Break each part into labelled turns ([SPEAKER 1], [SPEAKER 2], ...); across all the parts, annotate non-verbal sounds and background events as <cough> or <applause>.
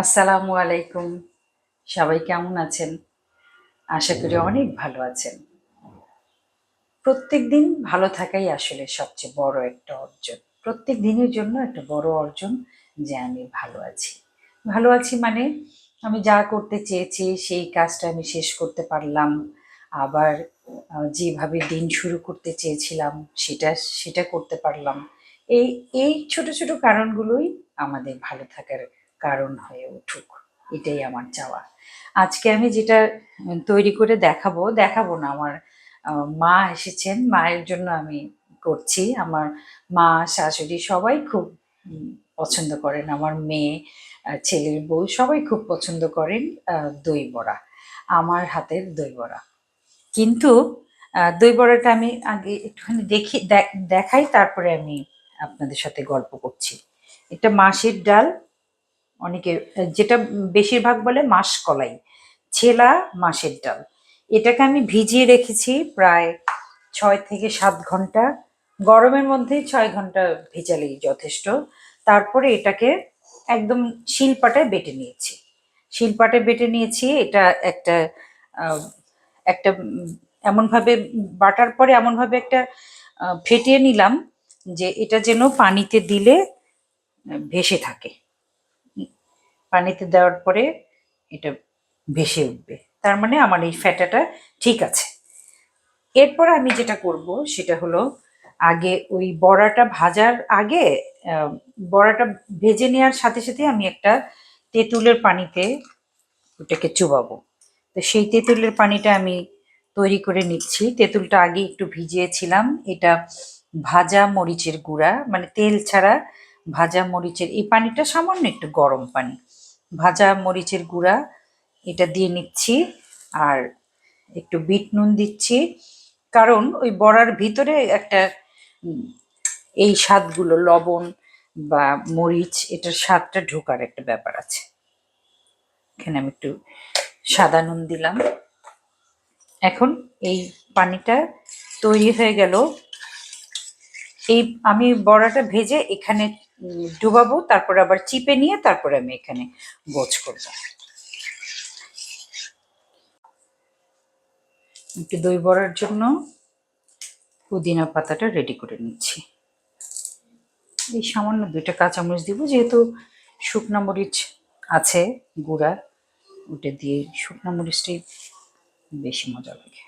[SPEAKER 1] আসসালামু আলাইকুম। সবাই কেমন আছেন? আশা করি অনেক ভালো আছেন। প্রত্যেক দিন ভালো থাকাই আসলে সবচেয়ে বড় একটা অর্জন। প্রত্যেক দিনের জন্য একটা বড় অর্জন যে আমি ভালো আছি। ভালো আছি মানে আমি যা করতে চেয়েছি সেই কাজটা আমি শেষ করতে পারলাম। আবার যেভাবে দিন শুরু করতে চেয়েছিলাম সেটা সেটা করতে পারলাম। এই এই ছোট ছোট কারণগুলোই আমাদের ভালো থাকার কারণ হয়ে উঠুক, এটাই আমার চাওয়া। আজকে আমি যেটা তৈরি করে দেখাবো দেখাবো না, আমার মা এসেছেন, মায়ের জন্য আমি করছি। আমার মা, শাশুড়ি সবাই খুব পছন্দ করেন। আমার মেয়ে ছেলের বউ সবাই খুব পছন্দ করেন দই বড়া, আমার হাতের দই বড়া। কিন্তু দই বড়াটা আমি আগে একটুখানি দেখি দেখাই, তারপরে আমি আপনাদের সাথে গল্প করছি। এটা মাসের ডাল অনেকে, যেটা বেশিরভাগ বলে মাস কলাই, ছেলা মাসের ডাল। এটাকে আমি ভিজিয়ে রেখেছি প্রায় ছয় থেকে সাত ঘণ্টা। গরমের মধ্যে ছয় ঘণ্টা ভেজালেই যথেষ্ট। তারপরে এটাকে একদম শিলপাটায় বেটে নিয়েছি। শিলপাটায় বেটে নিয়েছি, এটা একটা একটা, এমনভাবে বাটার পরে এমনভাবে একটা ফেটিয়ে নিলাম যে এটা যেন পানিতে দিলে ভেসে থাকে। পানিতে দেওয়ার পরে এটা ভেসে উঠবে। তার মানে আমার এই ফ্যাটাটা ঠিক আছে। এরপর আমি যেটা করব সেটা হলো আগে ওই বড়াটা ভাজার আগে বড়াটা ভেজে নেওয়ার সাথে সাথে আমি একটা তেঁতুলের পানিতে ওটাকে চুবাবো। তো সেই তেঁতুলের পানিটা আমি তৈরি করে নিচ্ছি। তেঁতুলটা আগে একটু ভিজিয়েছিলাম। এটা ভাজা মরিচের গুঁড়া মানে তেল ছাড়া ভাজা মরিচের, এই পানিটা সামান্য একটু গরম পানি। ভাজা মরিচের গুঁড়া এটা দিয়ে নিচ্ছি আর একটু বিট নুন দিচ্ছি। কারণ ওই বড়ার ভিতরে একটা এই স্বাদগুলো, লবণ বা মরিচ, এটার স্বাদটা ঢোকার একটা ব্যাপার আছে। এখানে আমি একটু সাদা নুন দিলাম। এখন এই পানিটা তৈরি হয়ে গেল। এই আমি বড়াটা ভেজে এখানে ডুবাবো, তারপর আবার চিপে নিয়ে তারপরে আমি এখানে গোছ করব। একটু দই বড়ার জন্য পুদিনা পাতাটা রেডি করে নিচ্ছি। এই সামান্য দুইটা কাঁচামরিচ দিব, যেহেতু শুকনা মরিচ আছে, গুঁড়া, ওটা দিয়ে শুকনা মরিচটাই বেশি মজা লাগে।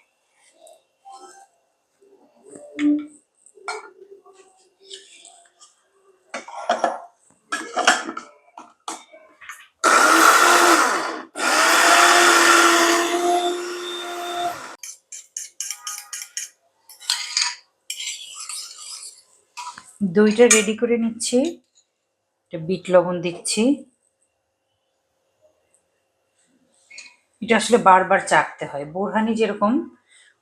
[SPEAKER 1] দইটা রেডি করে নিচ্ছি। এটা বিট লবণ দিচ্ছি। এটা আসলে বারবার চাখতে হয়। বোরহানি যেরকম,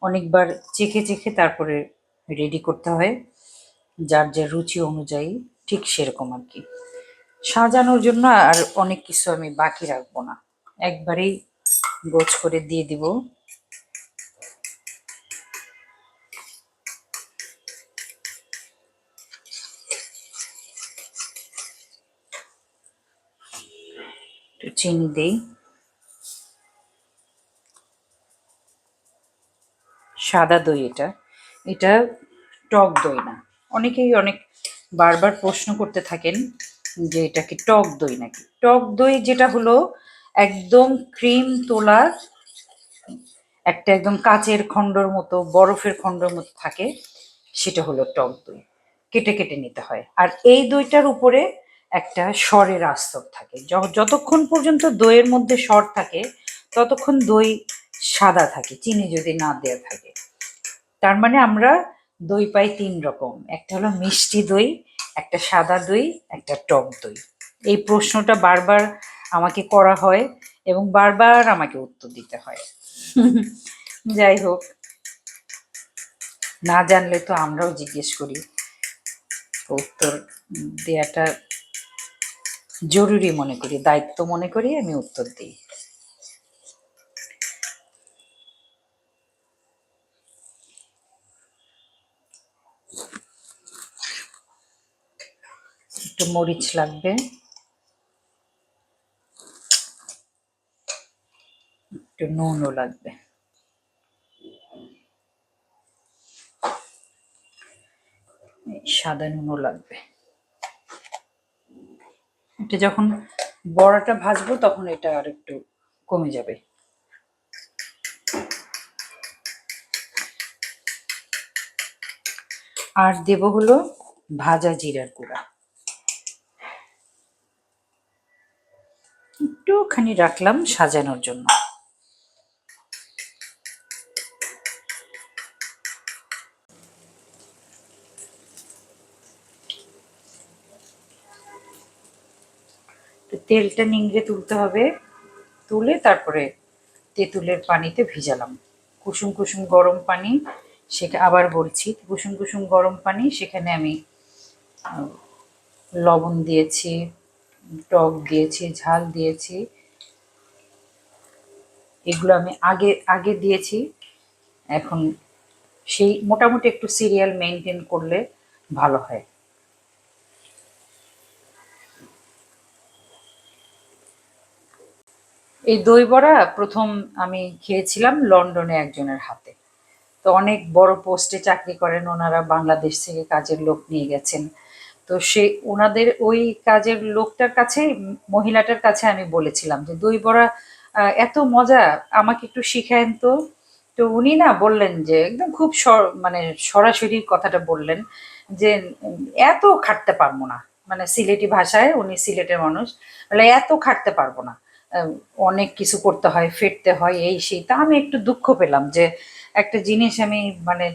[SPEAKER 1] অনেকবার চেখে চেখে তারপরে রেডি করতে হয়। যার যার রুচি অনুযায়ী ঠিক সেরকম আর কি। সাজানোর জন্য আর অনেক কিছু আমি বাকি রাখব না। একবারেই গোছ করে দিয়ে দিব। চিনি দেই। সাদা দই এটা। এটা টক দই না। অনেকেই অনেক বারবার প্রশ্ন করতে থাকেন যে এটা কি টক দই নাকি। টক দই যেটা হলো একদম ক্রিম তোলা একটা একদম কাচের খণ্ডর মতো, বরফের খণ্ডর মতো থাকে, সেটা হলো টক দই। কেটে কেটে নিতে হয়। আর এই দইটার উপরে একটা স্বরের আস্তর থাকে। যতক্ষণ পর্যন্ত দইয়ের মধ্যে স্বর থাকে ততক্ষণ দই সাদা থাকে চিনি যদি না দেওয়া থাকে। তার মানে আমরা দই পাই তিন রকম। একটা হলো মিষ্টি দই একটা সাদা দই একটা টক দই। এই প্রশ্নটা বারবার আমাকে করা হয় এবং বারবার আমাকে উত্তর দিতে হয়। <laughs> যাই হোক না জানলে তো আমরাও জিজ্ঞেস করি। উত্তর দেওয়াটা জরুরি মনে করি, দায়িত্ব মনে করি, আমি উত্তর দিই। একটু মরিচ লাগবে। একটু নুনও লাগবে। সাদা নুনও লাগবে। এটা যখন বড়াটা ভাজবো তখন এটা আর একটু কমে যাবে। আর দেব হলো ভাজা জিরার গুঁড়া। একটুখানি রাখলাম সাজানোর জন্য। তেলটা নিংড়ে তুলতে হবে। তুলে তারপরে তেঁতুলের পানিতে ভিজালাম। কুসুম কুসুম গরম পানি, সেটা আবার বলছি। কুসুম কুসুম গরম পানি, সেখানে আমি লবণ দিয়েছি, টক দিয়েছি, ঝাল দিয়েছি। এগুলো আমি আগে আগে দিয়েছি। এখন সেই মোটামুটি একটু সিরিয়াল মেনটেন করলে ভালো হয়। এই দই বড়া প্রথম আমি খেয়েছিলাম লন্ডনে একজনের হাতে। তো অনেক বড় পোস্টে চাকরি করেন, ওনারা বাংলাদেশ থেকে কাজের লোক নিয়ে গেছেন। তো সে, ওনাদের ওই কাজের লোকটার কাছে, মহিলাটার কাছে আমি বলেছিলাম যে, দই বড়া এত মজা, আমাকে একটু শিখায়েন তো। তো উনি না বললেন যে, একদম খুব মানে সরাসরি কথাটা বললেন যে, এত খাটতে পারব না। মানে সিলেটি ভাষায় উনি সিলেটের মানুষ বলে এত খাটতে পারব না। অনেক কিছু করতে হয় ফেটতে হয়, এই সেই। তা আমি একটু দুঃখ পেলাম যে একটা জিনিস আমি মানে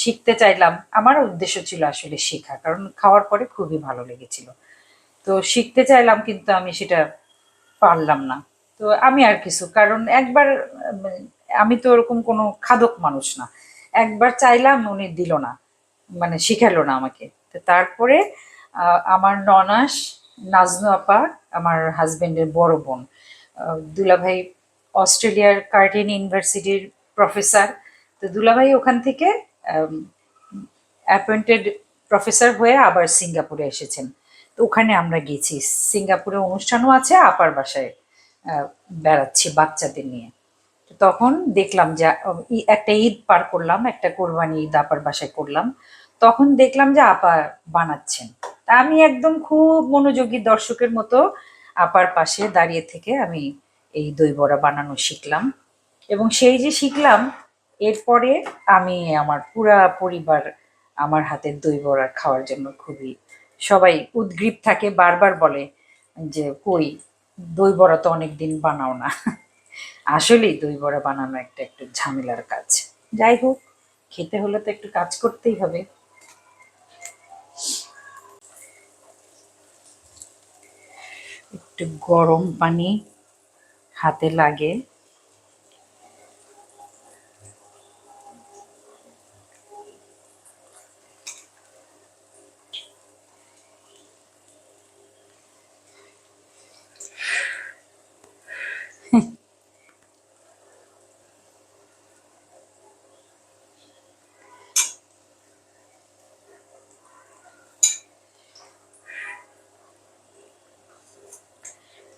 [SPEAKER 1] শিখতে চাইলাম। আমার উদ্দেশ্য ছিল আসলে শেখা, কারণ খাওয়ার পরে খুবই ভালো লেগেছিল। তো শিখতে চাইলাম কিন্তু আমি সেটা পারলাম না। তো আমি আর কিছু, কারণ একবার, আমি তো ওরকম কোনো খাদক মানুষ না। একবার চাইলাম, উনি দিল না মানে শিখালো না আমাকে। তো তারপরে আমার ননাস নাজনু আপা, আমার হাজবেন্ডের বড় বোন দুলাভাই অস্ট্রেলিয়ার কার্টিন ইউনিভার্সিটির প্রফেসর। তো দুলাভাই ওখান থেকে অ্যাপয়েন্টেড প্রফেসর হয়ে আবার সিঙ্গাপুরে এসেছেন। তো ওখানে আমরা গেছি সিঙ্গাপুরে অনুষ্ঠানও আছে, আপার বাসায় বেড়াচ্ছি বাচ্চাদের নিয়ে। তো তখন দেখলাম যে একটা ঈদ পার করলাম, একটা কোরবানি ঈদ আপার বাসায় করলাম। তখন দেখলাম যে আপা বানাচ্ছেন। তা আমি একদম খুব মনোযোগী দর্শকের মতো আপার পাশে দাঁড়িয়ে থেকে আমি এই দই বড়া বানানো শিখলাম। এবং সেই যে শিখলাম, এরপরে আমি আমার পুরা পরিবার আমার হাতের দই বড়া খাওয়ার জন্য খুবই, সবাই উদ্গ্রীব থাকে, বারবার বলে যে, কই, দই বড়া তো অনেক দিন বানাও না। আসলেই দই বড়া বানানো একটা, একটু ঝামেলার কাজ। যাই হোক, খেতে হলে তো একটু কাজ করতেই হবে। একটু গরম পানি হাতে লাগে।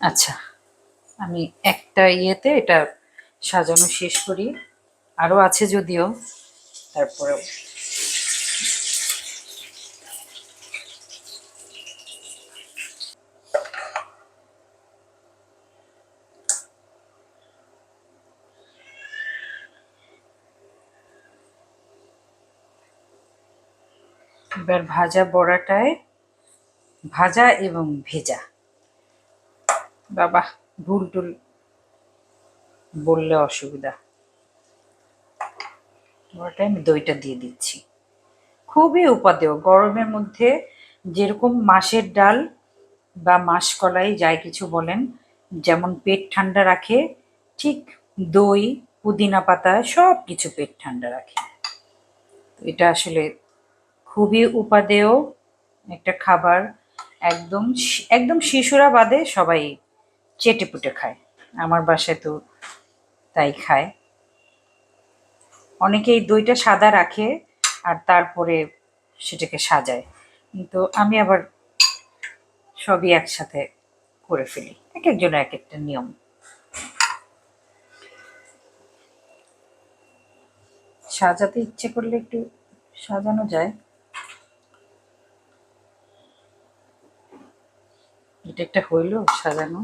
[SPEAKER 1] আচ্ছা আমি একটা ইয়েতে এটা সাজানো শেষ করি। আরও আছে যদিও তারপরে এবার ভাজা বড়াটায় ভাজা এবং ভেজা। বাবা ভুল টুল বললে অসুবিধা। ওটাই আমি দইটা দিয়ে দিচ্ছি। খুবই উপাদেয়, গরমের মধ্যে যেরকম মাছের ডাল বা মাসকলাই যাই কিছু বলেন, যেমন পেট ঠান্ডা রাখে, ঠিক দই, পুদিনা পাতা সব কিছু পেট ঠান্ডা রাখে। এটা আসলে খুবই উপাদেয় একটা খাবার। একদম একদম শিশুরা বাদে সবাই চেটে পুটে খায়। আমার বাসায় তো তাই খায়। অনেকেই দইটা সাদা রাখে আর তারপরে সেটাকে সাজায়। কিন্তু আমি আবার সবই একসাথে করে ফেলি। এক একজন এক একটা নিয়ম। সাজাতে ইচ্ছে করলে একটু সাজানো যায়। এটা একটা হইল সাজানো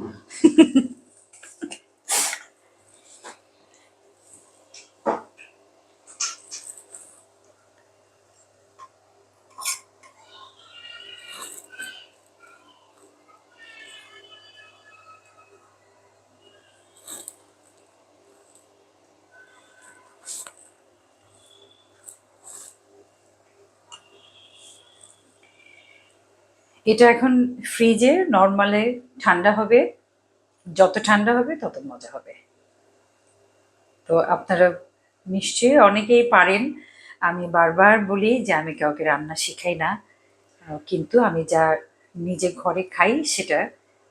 [SPEAKER 1] এটা এখন ফ্রিজে নর্মালে ঠান্ডা হবে। যত ঠান্ডা হবে, তত মজা হবে। তো আপনারা নিশ্চয়ই অনেকেই পারেন। আমি বারবার বলি যে, আমি কাউকে রান্না শিখাই না। কিন্তু আমি যা নিজে ঘরে খাই, সেটা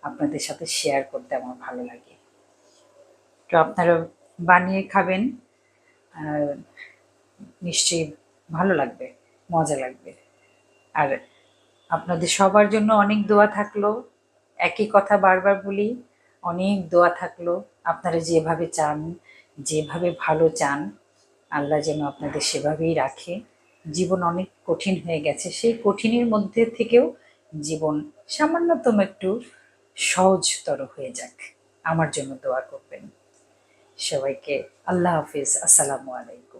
[SPEAKER 1] আপনাদের সাথে শেয়ার করতে আমার ভালো লাগে। তো আপনারা বানিয়ে খাবেন। নিশ্চয়ই ভালো লাগবে, মজা লাগবে। আর আপনাদের সবার জন্য অনেক দোয়া থাকল। একই কথা বারবার বলি, অনেক দোয়া থাকল। আপনারা যেভাবে চান, যেভাবে ভালো চান, আল্লাহ যেন আপনাদের সেভাবেই রাখে। জীবন অনেক কঠিন হয়ে গেছে। সেই কঠিনের মধ্যে থেকেও জীবন সামান্যতম একটু সহজতর হয়ে যাক। আমার জন্য দোয়া করবেন। সবাইকে আল্লাহ হাফিজ। আসসালামু আলাইকুম।